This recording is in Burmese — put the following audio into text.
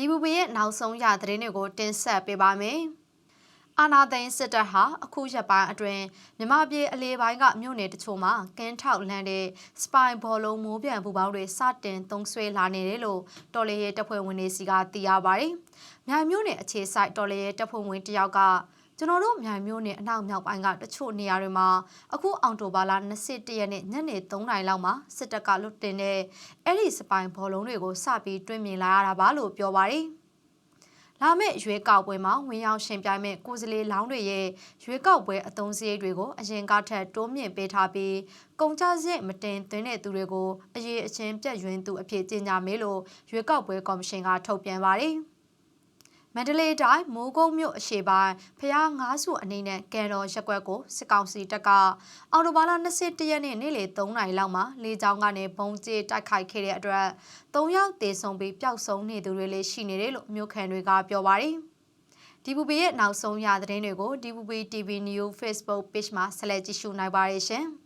DVB ရဲ့နောက်ဆုံးရသတင်းတွေကိုတင်ဆက်ပေးပါမယ်။အာနာသိန်းစစ်တပ်ဟာအခုရက်ပိုင်းအတွင်းမြမပြည်အလေပိုင်းကမြို့နယ်တချို့မှာကင်းထောက်လန်တဲ့စပိုင်ဘောလုံးမိုးပြန်ပူပေါင်းတွေစတင်သုံးဆွဲလာနေတယ်လို့တော်လေရဲတပ်ဖွဲ့ဝင်တွေစီကသိရပါတယ်။မြိုင်မြို့နယ်အခြေစိုက်တော်လေရဲတပ်ဖွဲ့ဝင်တယောက်က ကျွန်တော်တို့မြိုင်မြို့နယ်အနောက်မြောက်ပိုင်းကတချို့နေရာတွေမှာအခုအောင်တိုဘာလ21ရက်နေ့ညနေ3နာရီလောက်မှာစစ်တပ်ကလွတ်တင်တဲ့အဲ့ဒီစပိုင်ဘောလုံးတွေကိုစပြီးတွင်းမြင်လာရတာပါလို့ပြောပါတယ်။လာမယ့်ရွေးကောက်ပွဲမှာဝင်ရောက်ရှင်ပြိုင်မဲ့ကိုယ်စားလှယ်လောင်းတွေရဲ့ရွေးကောက်ပွဲအသုံးစရိတ်တွေကိုအရင်ကထက်တိုးမြင့်ပေးထားပြီးကုန်ကျစရိတ်မတင်သွင်းတဲ့သူတွေကိုအရေးအချင်းပြတ်ယွင်းသူအဖြစ်ကြေညာမယ်လို့ရွေးကောက်ပွဲကော်မရှင်ကထုတ်ပြန်ပါတယ်။ မန္တလေးတိုင်းမိုးကုတ်မြို့အရှေ့ပိုင်းဖျားငါးစုအနေနဲ့ကံတော်ရက်ကွက်ကိုစစ်ကောင်စီတပ်ကအော်တိုဘာလ21ရက်နေ့နေ့လယ်3နာရီလောက်မှာလေကြောင်းကနေဘုံကျဲတိုက်ခိုက်ခဲ့တဲ့အတွက်၃ယောက်သေဆုံးပြီးပျောက်ဆုံးနေသူတွေလည်းရှိနေတယ်လို့မြို့ခံတွေကပြောပါတယ်။ DVB ရဲ့နောက်ဆုံးရသတင်းတွေကို DVB TV News Facebook Page မှာဆက်လက်ကြည့်ရှုနိုင်ပါတယ်ရှင်။